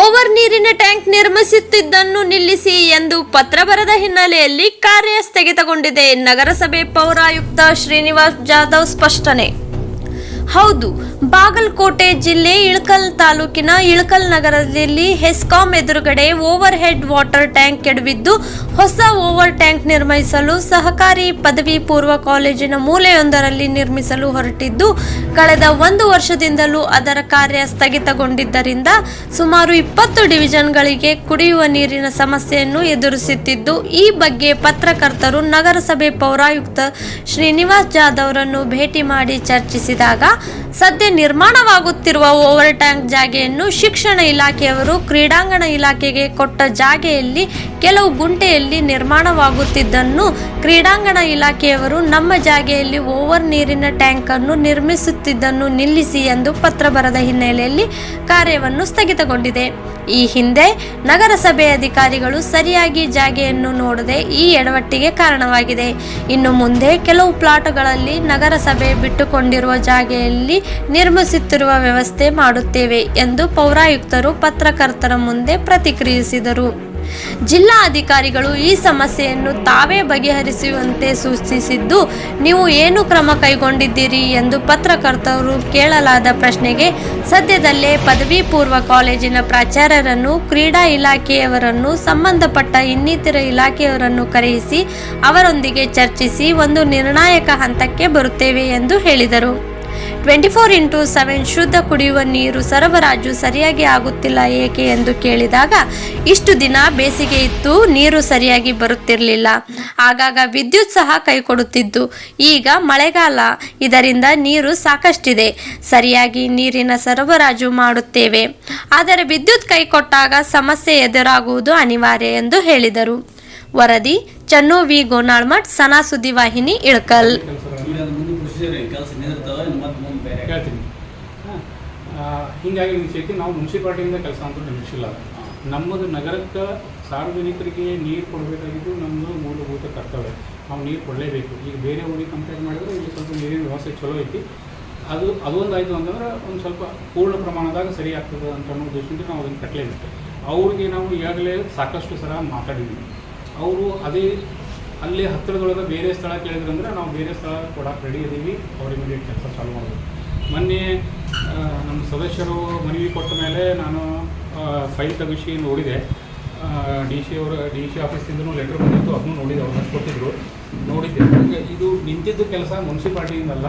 Over ನೀರಿನ tank ನಿರ್ಮಿಸುತ್ತಿದ್ದನ್ನು ನಿಲ್ಲಿಸಿ ಎಂದು ಪತ್ರ ಬರೆದ ಹಿನ್ನೆಲೆಯಲ್ಲಿ ಕಾರ್ಯ ಸ್ಥಗಿತಗೊಂಡಿದೆ ನಗರಸಭೆ ಪೌರಾಯುಕ್ತ ಶ್ರೀನಿವಾಸ್ ಜಾಧವ್ ಸ್ಪಷ್ಟನೆ. ಹೌದು ಬಾಗಲಕೋಟೆ ಜಿಲ್ಲೆ ಇಳಕಲ್ ತಾಲೂಕಿನ ಇಳಕಲ್ ನಗರದಲ್ಲಿ ಹೆಸ್ಕಾಂ ಎದುರುಗಡೆ ಓವರ್ ಹೆಡ್ ವಾಟರ್ ಟ್ಯಾಂಕ್ ಕೆಡವಿದ್ದು ಹೊಸ ಓವರ್ ಟ್ಯಾಂಕ್ ನಿರ್ಮಿಸಲು ಸಹಕಾರಿ ಪದವಿ ಪೂರ್ವ ಕಾಲೇಜಿನ ಮೂಲೆಯೊಂದರಲ್ಲಿ ನಿರ್ಮಿಸಲು ಹೊರಟಿದ್ದು, ಕಳೆದ ಒಂದು ವರ್ಷದಿಂದಲೂ ಅದರ ಕಾರ್ಯ ಸ್ಥಗಿತಗೊಂಡಿದ್ದರಿಂದ ಸುಮಾರು ಇಪ್ಪತ್ತು ಡಿವಿಷನ್ಗಳಿಗೆ ಕುಡಿಯುವ ನೀರಿನ ಸಮಸ್ಯೆಯನ್ನು ಎದುರಿಸುತ್ತಿದ್ದು, ಈ ಬಗ್ಗೆ ಪತ್ರಕರ್ತರು ನಗರಸಭೆ ಪೌರಾಯುಕ್ತ ಶ್ರೀನಿವಾಸ್ ಜಾಧವ್ರನ್ನು ಭೇಟಿ ಮಾಡಿ ಚರ್ಚಿಸಿದಾಗ, ಸದ್ಯ ನಿರ್ಮಾಣವಾಗುತ್ತಿರುವ ಓವರ್ ಟ್ಯಾಂಕ್ ಜಾಗೆಯನ್ನು ಶಿಕ್ಷಣ ಇಲಾಖೆಯವರು ಕ್ರೀಡಾಂಗಣ ಇಲಾಖೆಗೆ ಕೊಟ್ಟ ಜಾಗೆಯಲ್ಲಿ ಕೆಲವು ಗುಂಟೆಯಲ್ಲಿ ನಿರ್ಮಾಣವಾಗುತ್ತಿದ್ದನ್ನು ಕ್ರೀಡಾಂಗಣ ಇಲಾಖೆಯವರು ನಮ್ಮ ಜಾಗೆಯಲ್ಲಿ ಓವರ್ ನೀರಿನ ಟ್ಯಾಂಕ್ ಅನ್ನು ನಿರ್ಮಿಸುತ್ತಿದ್ದನ್ನು ನಿಲ್ಲಿಸಿ ಎಂದು ಪತ್ರ ಬರೆದ ಹಿನ್ನೆಲೆಯಲ್ಲಿ ಕಾರ್ಯವನ್ನು ಸ್ಥಗಿತಗೊಂಡಿದೆ. ಈ ಹಿಂದೆ ನಗರಸಭೆ ಅಧಿಕಾರಿಗಳು ಸರಿಯಾಗಿ ಜಾಗೆಯನ್ನು ನೋಡದೆ ಈ ಎಡವಟ್ಟಿಗೆ ಕಾರಣವಾಗಿದೆ. ಇನ್ನು ಮುಂದೆ ಕೆಲವು ಪ್ಲಾಟ್ಗಳಲ್ಲಿ ನಗರಸಭೆ ಬಿಟ್ಟುಕೊಂಡಿರುವ ಜಾಗೆಯಲ್ಲಿ ನಿರ್ಮಿಸುತ್ತಿರುವ ವ್ಯವಸ್ಥೆ ಮಾಡುತ್ತೇವೆ ಎಂದು ಪೌರಾಯುಕ್ತರು ಪತ್ರಕರ್ತರ ಮುಂದೆ ಪ್ರತಿಕ್ರಿಯಿಸಿದರು. ಜಿಲ್ಲಾ ಅಧಿಕಾರಿಗಳು ಈ ಸಮಸ್ಯೆಯನ್ನು ತಾವೇ ಬಗೆಹರಿಸುವಂತೆ ಸೂಚಿಸಿದ್ದು, ನೀವು ಏನು ಕ್ರಮ ಕೈಗೊಂಡಿದ್ದೀರಿ ಎಂದು ಪತ್ರಕರ್ತರು ಕೇಳಲಾದ ಪ್ರಶ್ನೆಗೆ, ಸದ್ಯದಲ್ಲೇ ಪದವಿ ಪೂರ್ವ ಕಾಲೇಜಿನ ಪ್ರಾಚಾರ್ಯರನ್ನು, ಕ್ರೀಡಾ ಇಲಾಖೆಯವರನ್ನು, ಸಂಬಂಧಪಟ್ಟ ಇನ್ನಿತರ ಇಲಾಖೆಯವರನ್ನು ಕರೆಯಿಸಿ ಅವರೊಂದಿಗೆ ಚರ್ಚಿಸಿ ಒಂದು ನಿರ್ಣಾಯಕ ಹಂತಕ್ಕೆ ಬರುತ್ತೇವೆ ಎಂದು ಹೇಳಿದರು. ಟ್ವೆಂಟಿ ಫೋರ್ ಇಂಟು ಸೆವೆನ್ ಶುದ್ಧ ಕುಡಿಯುವ ನೀರು ಸರಬರಾಜು ಸರಿಯಾಗಿ ಆಗುತ್ತಿಲ್ಲ ಏಕೆ ಎಂದು ಕೇಳಿದಾಗ, ಇಷ್ಟು ದಿನ ಬೇಸಿಗೆ ಇತ್ತು ನೀರು ಸರಿಯಾಗಿ ಬರುತ್ತಿರಲಿಲ್ಲ. ಆಗಾಗ ವಿದ್ಯುತ್ ಸಹ ಕೈಕೊಡುತ್ತಿದ್ದು. ಈಗ ಮಳೆಗಾಲ. ಇದರಿಂದ ನೀರು ಸಾಕಷ್ಟಿದೆ. ಸರಿಯಾಗಿ ನೀರಿನ ಸರಬರಾಜು ಮಾಡುತ್ತೇವೆ. ಆದರೆ ವಿದ್ಯುತ್ ಕೈಕೊಟ್ಟಾಗ ಸಮಸ್ಯೆ ಎದುರಾಗುವುದು ಅನಿವಾರ್ಯ ಎಂದು ಹೇಳಿದರು. ವರದಿ ಚನ್ನು ವಿ ಗೋನಾಳ್ಮಠ್, ಸನಾ ಸುದ್ದಿವಾಹಿನಿ, ಇಳಕಲ್ ಈಗ ಅದು ಮುಂದೆ ಪ್ರೊಸೀಜರ್ ಕೆಲಸ ನಿಂದಿರ್ತಾವ ಇನ್ನು ಮತ್ತೆ ಮುಂದೆ ಬೇರೆ ಹೇಳ್ತೀನಿ. ಹೀಗಾಗಿ ವಿಷಯಕ್ಕೆ ನಾವು ಮುನ್ಸಿಪಾಲ್ಟಿಯಿಂದ ಕೆಲಸ ಅಂತೂ ನಿಲ್ಲಿಸಿಲ್ಲ. ನಮ್ಮದು ನಗರಕ್ಕೆ ಸಾರ್ವಜನಿಕರಿಗೆ ನೀರು ಕೊಡಬೇಕಾಗಿದ್ದು ನಮ್ಮದು ಮೂಲಭೂತ ಕರ್ತವ್ಯ. ನಾವು ನೀರು ಕೊಡಲೇಬೇಕು. ಈಗ ಬೇರೆ ಊರಿಗೆ ಕಂಪೇರ್ ಮಾಡಿದ್ರೆ ಇಲ್ಲಿ ಸ್ವಲ್ಪ ನೀರಿನ ವ್ಯವಸ್ಥೆ ಚಲೋ ಐತಿ. ಅದು ಅದೊಂದು ಆಯಿತು ಅಂತಂದ್ರೆ ಒಂದು ಸ್ವಲ್ಪ ಪೂರ್ಣ ಪ್ರಮಾಣದಾಗ ಸರಿ ಆಗ್ತದೆ ಅಂತ ಅನ್ನೋ ಉದ್ದೇಶದಿಂದ ನಾವು ಅದನ್ನು ಕಟ್ಟಲೇಬೇಕು. ಅವ್ರಿಗೆ ನಾವು ಈಗಾಗಲೇ ಸಾಕಷ್ಟು ಸಲ ಮಾತಾಡಿದ್ವಿ. ಅವರು ಅದೇ ಅಲ್ಲಿ ಹತ್ತಿರದೊಳಗೆ ಬೇರೆ ಸ್ಥಳ ಕೇಳಿದ್ರಂದ್ರೆ ನಾವು ಬೇರೆ ಸ್ಥಳ ಕೊಡಕ್ಕೆ ರೆಡಿ ಇದ್ದೀವಿ ಅವ್ರ ಇಮಿಡಿಯೇಟ್ ಕೆಲಸ ಚಾಲು ಮಾಡೋದು ಮೊನ್ನೆ ನಮ್ಮ ಸದಸ್ಯರು ಮನವಿ ಕೊಟ್ಟ ಮೇಲೆ ನಾನು ಫೈಲ್ ತೆಗಿಸಿ ನೋಡಿದೆ. ಡಿ ಸಿ ಅವರು, ಡಿ ಸಿ ಆಫೀಸಿಂದನೂ ಲೆಟ್ರ್ ಬಂದಿತ್ತು, ಅದನ್ನು ನೋಡಿದೆ, ಅವ್ರು ಕೊಟ್ಟಿದ್ದರು ನೋಡಿದ್ದೆ. ಇದು ನಿಂತಿದ್ದ ಕೆಲಸ ಮುನ್ಸಿಪಾಲ್ಟಿಯಿಂದಲ್ಲ.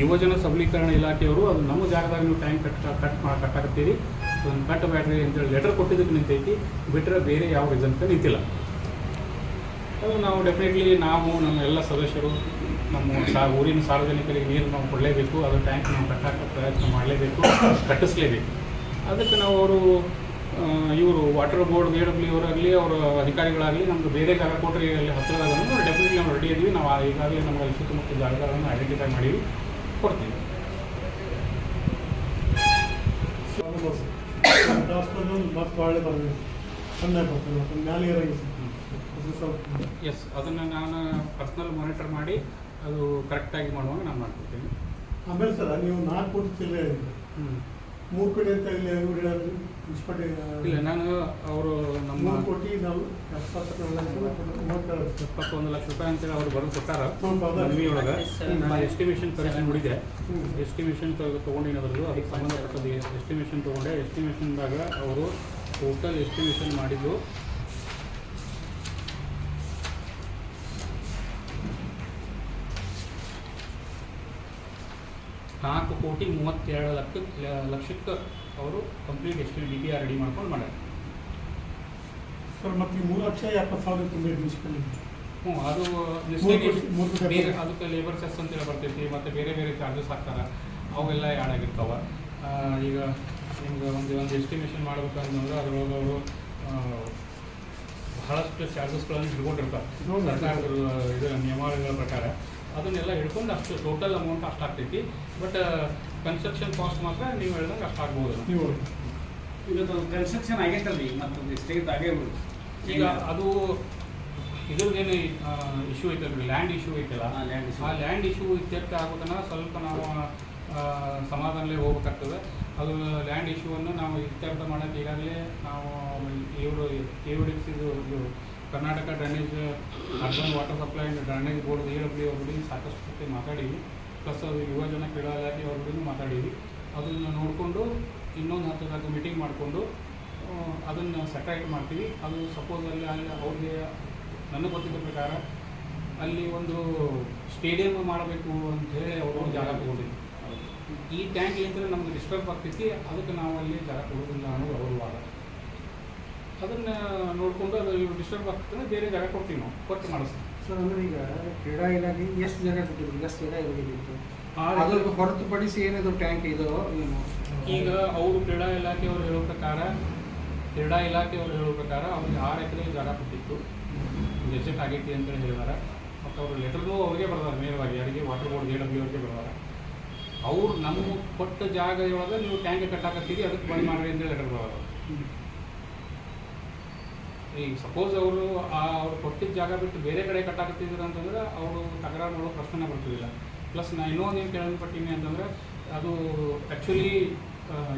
ಯುವಜನ ಸಬಲೀಕರಣ ಇಲಾಖೆಯವರು ಅದು ನಮ್ಮ ಜಾಗದಾಗ ನೀವು ಟ್ಯಾಂಕ್ ಕಟ್ ಕಟ್ ಮಾಡಿ ಕಟ್ಟಾಕತ್ತೀರಿ ಅದನ್ನು ಕಟ್ ಬ್ಯಾಟ್ರಿ ಅಂತೇಳಿ ಲೆಟರ್ ಕೊಟ್ಟಿದ್ದಕ್ಕೆ ನಿಂತೈತಿ. ಬಿಟ್ಟರೆ ಬೇರೆ ಯಾವ ರೀಸನ್ಕ ನಿಂತಿಲ್ಲ. ನಾವು ಡೆಫಿನೆಟ್ಲಿ ನಾವು, ನಮ್ಮ ಎಲ್ಲ ಸದಸ್ಯರು, ನಮ್ಮ ಸಾ, ಊರಿನ ಸಾರ್ವಜನಿಕರಿಗೆ ನೀರು ನಾವು ಕೊಡಲೇಬೇಕು, ಅದು ಟ್ಯಾಂಕ್ ನಾವು ಕಟ್ಟಾಕ ಪ್ರಯತ್ನ ಮಾಡಲೇಬೇಕು, ಕಟ್ಟಿಸ್ಲೇಬೇಕು. ಅದಕ್ಕೆ ನಾವು ಅವರು ಇವರು ವಾಟರ್ ಬೋರ್ಡ್ ಬಿ ಡಬ್ಲ್ಯೂ ಅವರಾಗಲಿ, ಅವರ ಅಧಿಕಾರಿಗಳಾಗಲಿ ನಮ್ಗೆ ಬೇರೆ ಜಾಗ ಕೊಟ್ಟರೆ ಅಲ್ಲಿ ಹತ್ತಿರದಾಗ ಡೆಫಿನೆಟ್ಲಿ ನಾವು ರೆಡಿ ಇದೀವಿ ನಾವು ಈಗಾಗಲೇ ಅಲ್ಲಿ ಸುತ್ತಮುತ್ತ ಜಾಗಗಳನ್ನು ಐಡೆಂಟಿಫೈ ಮಾಡೀವಿ, ಕೊಡ್ತೀವಿ. ಮತ್ತೆ ಅದು ಸ್ವಲ್ಪ ಎಸ್ ಅದನ್ನು ನಾನು ಪರ್ಸ್ನಲ್ ಮಾನಿಟರ್ ಮಾಡಿ ಅದು ಕರೆಕ್ಟಾಗಿ ಮಾಡುವಾಗ ನಾನು ಮಾಡ್ಕೊಡ್ತೀನಿ. ಆಮೇಲೆ ಸರ್ ನೀವು ನಾಲ್ಕು ಕೋಟಿ ಹ್ಞೂ ಮೂರು ಕೋಟಿ ಅಂತ ಇಲ್ಲಿ ಮುನ್ಸಿಪಾಲ್ಟಿ ಇಲ್ಲ ನಾನು ಅವರು ನಮ್ಮ ಮೂರು ಕೋಟಿ ನಾವು ಎಪ್ಪತ್ತು ಲಕ್ಷ ರೂಪಾಯಿ ಅಂತೇಳಿ ಅವರು ಬರೆದು ಕೊಟ್ಟಾರ. ಮನವಿಯೊಳಗೆ ನಾನು ಎಸ್ಟಿಮೇಷನ್ ಕರೆಕ್ಟ್ ನೋಡಿದೆ. ಎಸ್ಟಿಮೇಷನ್ ತೊಗೊಂಡಿನ ಅದರದ್ದು ಅದಕ್ಕೆ ಸಂಬಂಧಪಟ್ಟದ್ದು ಎಸ್ಟಿಮೇಷನ್ ತೊಗೊಂಡೆ. ಎಸ್ಟಿಮೇಷನ್ದಾಗ ಅವರು ಟೋಟಲ್ ಎಸ್ಟಿಮೇಷನ್ ಮಾಡಿದ್ದು ಕೋಟಿ ಮೂವತ್ತೆರಡು ಲಕ್ಷ ಲಕ್ಷಕ್ಕೆ ಅವರು ಕಂಪ್ಲೀಟ್ ಎಸ್ಟಿ ಡಿ ಪಿ ಆರ್ ರೆಡಿ ಮಾಡ್ಕೊಂಡು ಮಾಡ್ಯಾರ. ಸರ್ ಮತ್ತೆ ಈ ಮೂರು ಲಕ್ಷ ಎಪ್ಪತ್ತು ಸಾವಿರ ತುಂಬ ಮುನ್ಸಿಪಲ್ ಹ್ಞೂ ಅದು ಬೇರೆ ಅದಕ್ಕೆ ಲೇಬರ್ ಸೆಸ್ ಅಂತೇಳಿ ಬರ್ತೈತಿ ಮತ್ತು ಬೇರೆ ಬೇರೆ ಚಾರ್ಜಸ್ ಹಾಕ್ತಾರೆ. ಅವೆಲ್ಲ ಯಾಡಾಗಿರ್ತಾವೆ ಈಗ ನಿಮ್ಗೆ ಒಂದು ಒಂದು ಎಸ್ಟಿಮೇಷನ್ ಮಾಡ್ಬೇಕಂತಂದ್ರೆ ಅದ್ರೊಳಗೆ ಅವರು ಬಹಳಷ್ಟು ಚಾರ್ಜಸ್ಗಳನ್ನು ಹಿಡ್ಕೊಂಡಿರ್ತಾರೆ. ಹೌದು. ಸರ್ಕಾರದ ಇದು ನಿಯಮಾವಳಿಗಳ ಪ್ರಕಾರ. ಅದನ್ನೆಲ್ಲ ಹಿಡ್ಕೊಂಡು ಅಷ್ಟು ಟೋಟಲ್ ಅಮೌಂಟ್ ಅಷ್ಟು ಆಗ್ತೈತಿ ಬಟ್ ಕನ್ಸ್ಟ್ರಕ್ಷನ್ ಕಾಸ್ಟ್ ಮಾತ್ರ ನೀವು ಹೇಳ್ದಂಗೆ ಅಷ್ಟು ಆಗ್ಬೋದು ನೀವು ಇವತ್ತು ಕನ್ಸ್ಟ್ರಕ್ಷನ್ ಆಗೈತಲ್ರಿ ಮತ್ತೊಂದು ಸ್ಟೇಟ್ ಆಗೇ ಬಿಡು ಈಗ ಅದು ಇದ್ರದ್ದೇನು ಇಶ್ಯೂ ಐತಲ್ರಿ ಲ್ಯಾಂಡ್ ಇಶ್ಯೂ ಐತಲ್ಲ. ಆ ಲ್ಯಾಂಡ್ ಇಶ್ಯೂ ಇತ್ಯರ್ಥ ಆಗೋದನ್ನ ಸ್ವಲ್ಪ ನಾವು ಆ, ಸಮಾಧಾನಲೇ ಹೋಗ್ಬೇಕಾಗ್ತದೆ ಅದು ಲ್ಯಾಂಡ್ ಇಶ್ಯೂವನ್ನು ನಾವು ಇತ್ಯರ್ಥ ಮಾಡೋಕ್ಕೆ ಈಗಾಗಲೇ ನಾವು ಇವರು ಎ ಡಿ ಇದು Karnataka drainage, urban water supply and drainage board A W ಅವ್ರಿಗೆ ಸಾಕಷ್ಟು ಜೊತೆ ಮಾತಾಡೀವಿ. ಪ್ಲಸ್ ಯುವಜನ ಕ್ರೀಡಾ ಇಲಾಖೆ ಅವ್ರಿಗೂ ಮಾತಾಡೀವಿ. ಅದನ್ನು ನೋಡಿಕೊಂಡು ಇನ್ನೊಂದು ಹತ್ತು ಮೀಟಿಂಗ್ ಮಾಡಿಕೊಂಡು ಅದನ್ನು ಸೆಟ್ರೈಟ್ ಮಾಡ್ತೀವಿ. ಅದು ಸಪೋಸ್ ಅಲ್ಲಿ ಅವ್ರಿಗೆ ನನಗೆ ಗೊತ್ತಿದ್ದ ಪ್ರಕಾರ ಅಲ್ಲಿ ಒಂದು ಸ್ಟೇಡಿಯಂ ಮಾಡಬೇಕು ಅಂತ ಹೇಳಿ ಅವರು ಜಾಗ ತಗೊಂಡಿದ್ರು. ಈ ಟ್ಯಾಂಕ್ ಏನಂದ್ರೆ ನಮ್ಗೆ ಡಿಸ್ಟರ್ಬ್ ಆಗ್ತೈತಿ ಅದಕ್ಕೆ ನಾವು ಅಲ್ಲಿ ಜಾಗ ಕೊಡೋದಿಲ್ಲ ಅನ್ನೋದು ಅವ್ರ ಅದನ್ನ ನೋಡಿಕೊಂಡು ಅದು ಡಿಸ್ಟರ್ಬ್ ಆಗ್ತದೆ ಬೇರೆ ಜಾಗ ಕೊಡ್ತೀವಿ ನಾವು ಕೊಟ್ಟು ಮಾಡಿಸ್ತೀವಿ. ಸರ್ ಅಂದ್ರೆ ಈಗ ಕ್ರೀಡಾ ಇಲಾಖೆ ಎಷ್ಟು ಜಾಗ ಕೊಟ್ಟಿದ್ರು ಎಷ್ಟು ಜಾಗ ಇರಬೇಕಿತ್ತು ಅದ್ರ ಹೊರತುಪಡಿಸಿ ಏನಿದು ಟ್ಯಾಂಕ್ ಇದು ಏನು? ಈಗ ಅವರು ಕ್ರೀಡಾ ಇಲಾಖೆಯವರು ಹೇಳೋ ಪ್ರಕಾರ ಕ್ರೀಡಾ ಇಲಾಖೆಯವರು ಹೇಳೋ ಪ್ರಕಾರ ಅವ್ರಿಗೆ ಆರು ಎಕರೆ ಜಾಗ ಕೊಟ್ಟಿತ್ತು. ಗೆಜೆಟ್ ಆಗೈತಿ ಅಂತ ಹೇಳಿದಾರ. ಮತ್ತು ಅವರು ಲೆಟರ್ನೂ ಅವ್ರಿಗೆ ಬರ್ದಾರೆ ನೇರವಾಗಿ ಯಾರಿಗೆ ವಾಟರ್ ಬೋರ್ಡ್ ಎ ಡಬ್ಲ್ಯೂ ಅವ್ರಿಗೆ ಬರ್ದಾರೆ. ಅವ್ರು ನಮ್ಮ ಕೊಟ್ಟ ಜಾಗ ಒಳಗೆ ನೀವು ಟ್ಯಾಂಕ್ ಕಟ್ಟಾಕತ್ತೀರಿ ಅದಕ್ಕೆ ಬಂದ್ ಮಾಡ್ರಿ ಅಂತೇಳಿ ಲೆಟರ್ ಬರ್ದಾರೆ. ಈಗ ಸಪೋಸ್ ಅವರು ಆ ಅವ್ರು ಕೊಟ್ಟಿದ್ದ ಜಾಗ ಬಿಟ್ಟು ಬೇರೆ ಕಡೆ ಕಟ್ಟಾಕತ್ತಿದ್ರು ಅಂತಂದ್ರೆ ಅವರು ತಕರಾರು ಮಾಡೋ ಪ್ರಶ್ನೆ ಬರ್ತಿದ್ದಿಲ್ಲ. ಪ್ಲಸ್ ನಾ ಇನ್ನೊಂದು ಏನು ಕೇಳಲ್ಪಟ್ಟೀನಿ ಅಂತಂದ್ರೆ ಅದು ಆ್ಯಕ್ಚುಲಿ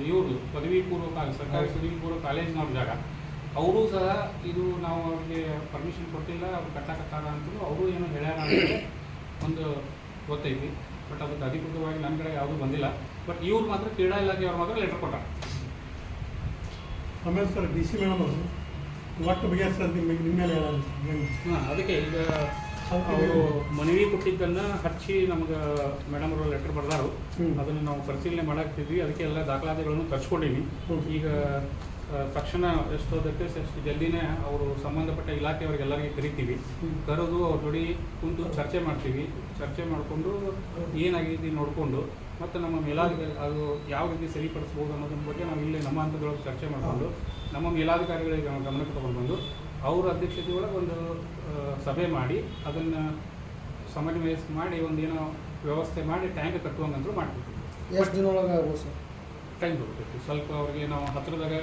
ಇವರು ಪದವಿ ಪೂರ್ವ ಕಾಲೇಜ್ ಸರ್ಕಾರಿ ಪದವಿ ಪೂರ್ವ ಕಾಲೇಜಿನವ್ರ ಜಾಗ. ಅವರು ಸಹ ಇದು ನಾವು ಅವ್ರಿಗೆ ಪರ್ಮಿಷನ್ ಕೊಟ್ಟಿಲ್ಲ ಅವ್ರು ಕಟ್ಟಾಕತ್ತಾರ ಅಂತಲೂ ಅವರು ಏನು ಹೇಳ್ಯಾರ ಅಂತ ಒಂದು ಗೊತ್ತೈತಿ. ಬಟ್ ಅದಕ್ಕೆ ಅಧಿಕೃತವಾಗಿ ನನ್ನ ಕಡೆ ಯಾವುದೂ ಬಂದಿಲ್ಲ. ಬಟ್ ಇವ್ರು ಮಾತ್ರ ಕ್ರೀಡಾ ಇಲಾಖೆಯವ್ರು ಮಾತ್ರ ಲೆಟರ್ ಕೊಟ್ಟಾರ. ಆಮೇಲೆ ಸರ್ ಡಿ ಸಿ ಮೇಡಮ್ ಅವರು. ಒಟ್ಟು ಬಗೆಹರಿಸಂತ ನಿಮಗೆ ನಿಮ್ಮ ಮೇಲೆ ಹೇಳೋದು ಏನು? ಹಾಂ ಅದಕ್ಕೆ ಈಗ ಅವರು ಮನವಿ ಕೊಟ್ಟಿದ್ದನ್ನು ಹಚ್ಚಿ ನಮ್ಗೆ ಮೇಡಮ್ ಅವರು ಲೆಟರ್ ಬರ್ದಾರು. ಅದನ್ನು ನಾವು ಪರಿಶೀಲನೆ ಮಾಡಾಕ್ತಿದ್ವಿ ಅದಕ್ಕೆ ಎಲ್ಲ ದಾಖಲಾತಿಗಳನ್ನು ತರಿಸ್ಕೊಂಡಿವಿ ಈಗ ತಕ್ಷಣ ಎಷ್ಟೋದಕ್ಕೆ ಎಷ್ಟು ಜಲ್ದಿನೇ ಅವರು ಸಂಬಂಧಪಟ್ಟ ಇಲಾಖೆಯವರಿಗೆಲ್ಲರಿಗೆ ಕರಿತೀವಿ. ಕರೆದು ಅವ್ರ ಜೋಡಿ ಕುಂತು ಚರ್ಚೆ ಮಾಡ್ತೀವಿ. ಚರ್ಚೆ ಮಾಡಿಕೊಂಡು ಏನಾಗಿದೆ ನೋಡಿಕೊಂಡು ಮತ್ತು ನಮ್ಮ ಮೇಲಾಧಿಕಾರಿ ಅದು ಯಾವ ರೀತಿ ಸರಿಪಡಿಸ್ಬೋದು ಅನ್ನೋದ್ರ ಬಗ್ಗೆ ನಾವು ಇಲ್ಲಿ ನಮ್ಮ ಹಂತದೊಳಗೆ ಚರ್ಚೆ ಮಾಡಿಕೊಂಡು ನಮ್ಮ ಮೇಲಾಧಿಕಾರಿಗಳಿಗೆ ಗಮನಕ್ಕೆ ತಗೊಂಡು ಬಂದು ಅವ್ರ ಅಧ್ಯಕ್ಷತೆ ಒಳಗೆ ಒಂದು ಸಭೆ ಮಾಡಿ ಅದನ್ನು ಸಮನ್ವಯ ಮಾಡಿ ಒಂದು ಏನೋ ವ್ಯವಸ್ಥೆ ಮಾಡಿ ಟ್ಯಾಂಕ್ ಕಟ್ಟುವಂಗಂತೂ ಮಾಡ್ತೀವಿ. ಎಷ್ಟು ದಿನ ಒಳಗೆ ಆಗ್ಬೋದು ಸರ್? ಟೈಮ್ ತಗೋತೈತಿ ಸ್ವಲ್ಪ ಅವ್ರಿಗೆ ನಾವು ಹತ್ತಿರದಾಗ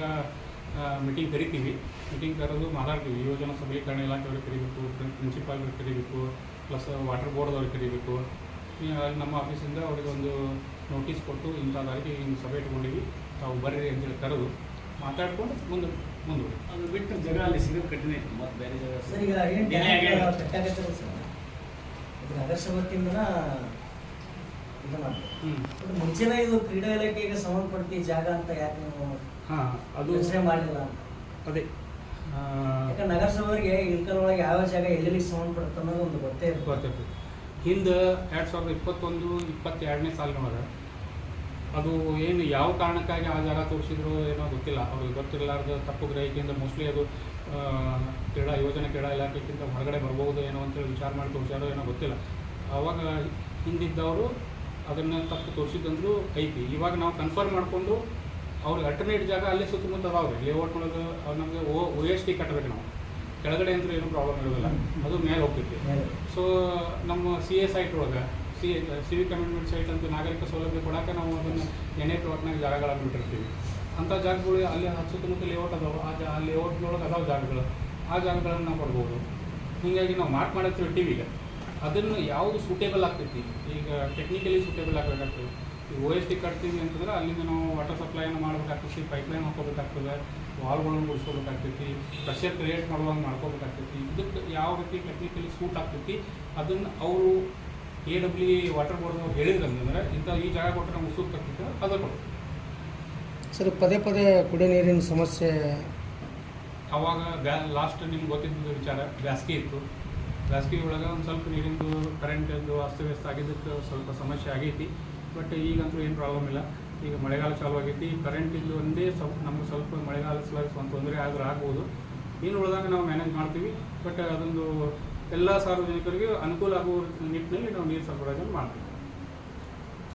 ಮೀಟಿಂಗ್ ಕರಿತೀವಿ. ಮೀಟಿಂಗ್ ಕರೆದು ಮಾತಾಡ್ತೀವಿ. ಯೋಜನಾ ಸಬಲೀಕರಣ ಇಲಾಖೆಯವ್ರಿಗೆ ಕರಿಬೇಕು ಪ್ರಿನ್ಸಿಪಾಲ್ರಿಗೆ ಕರಿಬೇಕು ಪ್ಲಸ್ ವಾಟರ್ ಬೋರ್ಡ್ದವ್ರಿಗೆ ಕರಿಬೇಕು. ಅಲ್ಲಿ ನಮ್ಮ ಆಫೀಸಿಂದ ಅವ್ರಿಗೆ ಒಂದು ನೋಟಿಸ್ ಕೊಟ್ಟು ಇಂಥ ದಾರಿಗೆ ಹಿಂಗೆ ಸಭೆ ಇಟ್ಕೊಂಡಿವಿ. ತಾವು ಬರ್ರಿ ಅಂತೇಳಿ ಕರೆದು ಮಾತಾಡ್ಕೊಂಡು ಮುಂದೆ ಮುಂದುವರಿ ಅದು ಬಿಟ್ಟು ಜಗ ಅಲ್ಲಿ ಸಿಗೋದು ಕಠಿಣ ಇತ್ತು. ಮತ್ತು ಬೇರೆ ಜಾಗ ಸರ್. ಈಗ ಏನು ಬೇರೆ ಆಗ್ಯಾವ. ಕಟ್ಟಾಗತ್ತಲ್ಲ ಸರ್ ಇದು ನಗರಸಭೆಯಿಂದ ಇದು ಮಾಡ್ತೀವಿ ಹ್ಞೂ ಬಟ್ ಮುಂಚೆನೇ ಇದು ಕ್ರೀಡಾ ಇಲಾಖೆಗೆ ಸಂಬಂಧಪಟ್ಟ ಜಾಗ ಅಂತ ಯಾಕೆ ನೀವು ಹಾಂ ಅದು ಯೋಚನೆ ಮಾಡಿಲ್ಲ ಅದೇ. ಯಾಕಂದ್ರೆ ನಗರಸಭೆಗೆ ಇಳ್ಕಲ್ ಒಳಗೆ ಯಾವ ಜಾಗ ಎಲ್ಲೆಲ್ಲಿ ಸಂಬಂಧಪಡುತ್ತೆ ಅನ್ನೋದು ಒಂದು ಗೊತ್ತೇ ಗೊತ್ತೈತಿ ಹಿಂದೆ ಎರಡು ಸಾವಿರದ ಇಪ್ಪತ್ತೊಂದು ಇಪ್ಪತ್ತೆರಡನೇ ಸಾಲಿನೊಳಗೆ ಅದು ಏನು ಯಾವ ಕಾರಣಕ್ಕಾಗಿ ಆ ಜಾಗ ತೋರಿಸಿದ್ರು ಏನೋ ಗೊತ್ತಿಲ್ಲ. ಅವ್ರಿಗೆ ಗೊತ್ತಿರಲಾರ್ದು ತಪ್ಪು ಗ್ರಹಿಕೆಯಿಂದ ಮೋಸ್ಟ್ಲಿ ಅದು ಕ್ರೀಡಾ ಯೋಜನೆ ಕ್ರೀಡಾ ಇಲಾಖೆಗಿಂತ ಹೊರಗಡೆ ಬರ್ಬೋದು ಏನೋ ಅಂತೇಳಿ ವಿಚಾರ ಮಾಡಿ ತೋರಿಸ್ಯಾರೋ ಏನೋ ಗೊತ್ತಿಲ್ಲ. ಅವಾಗ ಹಿಂದಿದ್ದವರು ಅದನ್ನು ತಪ್ಪು ತೋರಿಸಿದ್ದಂದ್ರೂ ಐತಿ. ಇವಾಗ ನಾವು ಕನ್ಫರ್ಮ್ ಮಾಡಿಕೊಂಡು ಅವ್ರಿಗೆ ಅಲ್ಟರ್ನೇಟ್ ಜಾಗ ಅಲ್ಲೇ ಸುತ್ತಮುತ್ತ ಅದಾವ್ರಿ ಲೇಔಟ್ ಒಳಗೆ ಅವ್ರು ನಮಗೆ ಓ ಒ ಎಸ್ ಟಿ ಕಟ್ಟಬೇಕು ನಾವು. ಕೆಳಗಡೆ ಅಂದ್ರೆ ಏನೂ ಪ್ರಾಬ್ಲಮ್ ಇರೋದಿಲ್ಲ. ಅದು ಮೇಲೆ ಹೋಗ್ತೈತಿ. ಸೊ ನಮ್ಮ ಸಿ ಎ ಸೈಟ್ ಒಳಗೆ ಸಿ ಸಿವಿಕ್ ಕಮಿಟ್ಮೆಂಟ್ ಸೈಟ್ ಅಂತ ನಾಗರಿಕ ಸೌಲಭ್ಯ ಕೊಡೋಕೆ ನಾವು ಅದನ್ನು ಎನ್ ಎ ಪ್ಲಾಟ್ನಾಗ ಜಾಗಗಳನ್ನು ಬಿಟ್ಟಿರ್ತೀವಿ. ಅಂಥ ಜಾಗಗಳು ಅಲ್ಲಿ ಸುತ್ತಮುತ್ತ ಲೇಔಟ್ ಅದಾವೆ. ಆ ಜಾ ಲೇಔಟ್ನೊಳಗೆ ಅದಾವೆ ಜಾಗಗಳು. ಆ ಜಾಗಗಳನ್ನು ನಾವು ಕೊಡ್ಬೋದು. ಹೀಗಾಗಿ ನಾವು ಮಾರ್ಕ್ ಮಾಡತ್ತೀವಿ ಟಿ ಈಗ ಅದನ್ನು ಯಾವುದು ಸೂಟೇಬಲ್ ಆಗ್ತೈತಿ? ಈಗ ಟೆಕ್ನಿಕಲಿ ಸೂಟೇಬಲ್ ಆಗಬೇಕಾಗ್ತದೆ. ಈಗ ಓ ಎಸ್ ಟಿ ಕಟ್ತೀವಿ ಅಂತಂದ್ರೆ ಅಲ್ಲಿಂದ ನಾವು ವಾಟರ್ ಸಪ್ಲೈನ ಮಾಡಬೇಕಾಗ್ತೈತಿ ಪೈಪ್ಲೈನ್ ಹಾಕೋಬೇಕಾಗ್ತದೆ ವಾಲ್ಗಳನ್ನು ಗುಡಿಸ್ಕೋಬೇಕಾಗ್ತೈತಿ ಪ್ರೆಷರ್ ಕ್ರಿಯೇಟ್ ಮಾಡುವಂಗೆ ಮಾಡ್ಕೋಬೇಕಾಗ್ತೈತಿ. ಇದಕ್ಕೆ ಯಾವ ರೀತಿ ಟೆಕ್ನಿಕಲಿ ಸೂಟ್ ಆಗ್ತೈತಿ? ಅದನ್ನು ಅವರು ಎ ಡಬ್ಲ್ಯೂ ವಾಟರ್ ಬೋರ್ಡ್ನವ್ರು ಹೇಳಿದ್ರು ಅಂತಂದ್ರೆ ಇಂಥ ಈ ಜಾಗ ಕೊಟ್ಟರೆ ನಮ್ಗೆ ಸೂಟ್ ಆಗ್ತೈತೆ ಅದು ಕೊಡ್ತೀವಿ. ಸರ್ ಪದೇ ಪದೇ ಕುಡಿಯೋ ನೀರಿನ ಸಮಸ್ಯೆ ಅವಾಗ ಬ್ಯಾ ಲಾಸ್ಟ್ ನಿಮ್ಗೆ ಗೊತ್ತಿದ್ದ ವಿಚಾರ ಬ್ಯಾಸ್ಗೆ ಇತ್ತು. ಬ್ಯಾಸ್ಗೆ ಒಳಗೆ ಒಂದು ಸ್ವಲ್ಪ ನೀರಿಂದು ಕರೆಂಟಿಂದು ಅಸ್ತವ್ಯಸ್ತ ಆಗಿದ್ದಕ್ಕೆ ಸ್ವಲ್ಪ ಸಮಸ್ಯೆ ಆಗೈತಿ. ಬಟ್ ಈಗಂತೂ ಏನು ಪ್ರಾಬ್ಲಮ್ ಇಲ್ಲ. ಈಗ ಮಳೆಗಾಲ ಚಾಲು ಆಗೈತಿ. ಕರೆಂಟಿಂದು ಒಂದೇ ಸ್ವಲ್ಪ ನಮ್ಗೆ ಸ್ವಲ್ಪ ಮಳೆಗಾಲ ಸಲುವಾಗಿ ಸ್ವಲ್ಪ ತೊಂದರೆ ಆದ್ರೆ ಆಗ್ಬೋದು. ಇನ್ನು ಉಳಿದಾಗ ನಾವು ಮ್ಯಾನೇಜ್ ಮಾಡ್ತೀವಿ. ಬಟ್ ಅದೊಂದು ಎಲ್ಲ ಸಾರ್ವಜನಿಕರಿಗೆ ಅನುಕೂಲ ಆಗುವ ನಿಟ್ಟಿನಲ್ಲಿ ನಾವು ನೀರು ಸರಬರಾಜನ್ನು ಮಾಡ್ತೀವಿ.